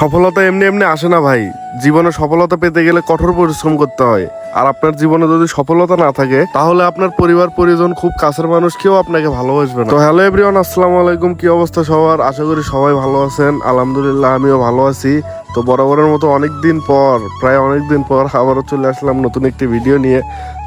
সফলতা এমনি এমনি আসে না ভাই। জীবনে সফলতা পেতে গেলে কঠোর পরিশ্রম করতে হয়। আর আপনার জীবনে যদি সফলতা না থাকে, তাহলে আপনার পরিবার, পরিজন, খুব কাছের মানুষ কেউ আপনাকে ভালোবাসবে না। তো হ্যালো এভরিওয়ান আসসালামু আলাইকুম। কি অবস্থা সবার? আশা করি সবাই ভালো আছেন। আলহামদুলিল্লাহ, আমিও ভালো আছি। তো বরাবরের মতো অনেক দিন পর, প্রায় অনেক দিন পর আবারও চলে আসলাম নতুন একটি ভিডিও নিয়ে।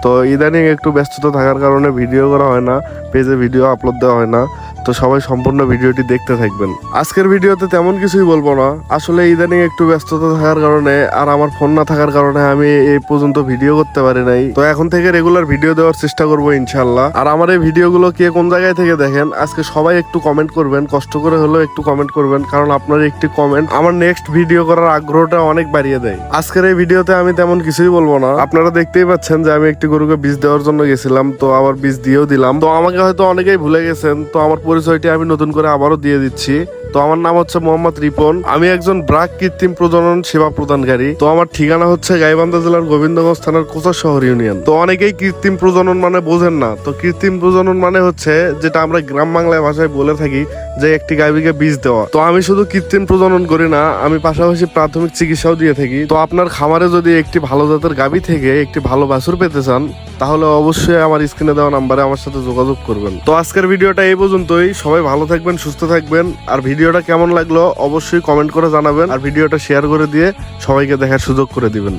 তো ইদানিং একটু ব্যস্ততা থাকার কারণে ভিডিও করা হয় না, পেজে ভিডিও আপলোড দেওয়া হয় না। তো সবাই সম্পূর্ণ ভিডিওটি দেখতে থাকবেন। আজকের ভিডিওতে তেমন কিছুই বলব না। আসলে ইদানিং একটু ব্যস্ততা থাকার কারণে আর আমার ফোন না থাকার কারণে আমি এই পর্যন্ত ভিডিও করতে পারি নাই। তো এখন থেকে রেগুলার ভিডিও দেওয়ার চেষ্টা করব ইনশাল্লাহ আর আমার এই ভিডিওগুলো কে কোন জায়গায় থেকে দেখেন, আজকে সবাই একটু কমেন্ট করবেন, কষ্ট করে হলেও একটু কমেন্ট করবেন, কারণ আপনার একটি কমেন্ট আমার নেক্সট ভিডিও করার আগ্রহটা অনেক বাড়িয়ে দেয়। আজকের এই ভিডিওতে আমি তেমন কিছুই বলব না। আপনারা দেখতেই পাচ্ছেন যে আমি একটি গরুকে বীজ দেওয়ার জন্য গেছিলাম, তো আবার বীজ দিয়েও দিলাম। তো আমাকে হয়তো অনেকেই ভুলে গেছেন, তো আমার পরিচয়টি আমি নতুন করে আবারও দিয়ে দিচ্ছি। তো আমার নাম হচ্ছে মোহাম্মদ রিপন। আমি একজন ব্রাক কৃত্রিম প্রজনন সেবা প্রদানকারী। তো আমার ঠিকানা হচ্ছে গাইবান্ধা জেলার গোবিন্দগঞ্জ থানার কোচা শহর ইউনিয়ন। তো অনেকেই কৃত্রিম প্রজনন মানে বোঝেন না। তো কৃত্রিম প্রজনন মানে হচ্ছে যেটা আমরা গ্রাম বাংলায় ভাষায় বলে থাকি যে একটি গাভীকে বীজ দেওয়া। তো আমি শুধু কৃত্রিম প্রজনন করি না, আমি পাশাপাশি প্রাথমিক চিকিৎসাও দিয়ে থাকি। তো আপনার খামারে যদি একটি ভালো জাতের গাভী থেকে একটি ভালো বাছুর পেতে চান, তাহলে অবশ্যই আমার স্ক্রিনে দেওয়া নাম্বারে আমার সাথে যোগাযোগ করবেন। তো আজকের ভিডিওটা এই পর্যন্তই। সবাই ভালো থাকবেন, সুস্থ থাকবেন, আর ভিডিওটা কেমন লাগল অবশ্যই কমেন্ট করে জানাবেন আর ভিডিওটা শেয়ার করে দিয়ে সবাইকে দেখার সুযোগ করে দিবেন।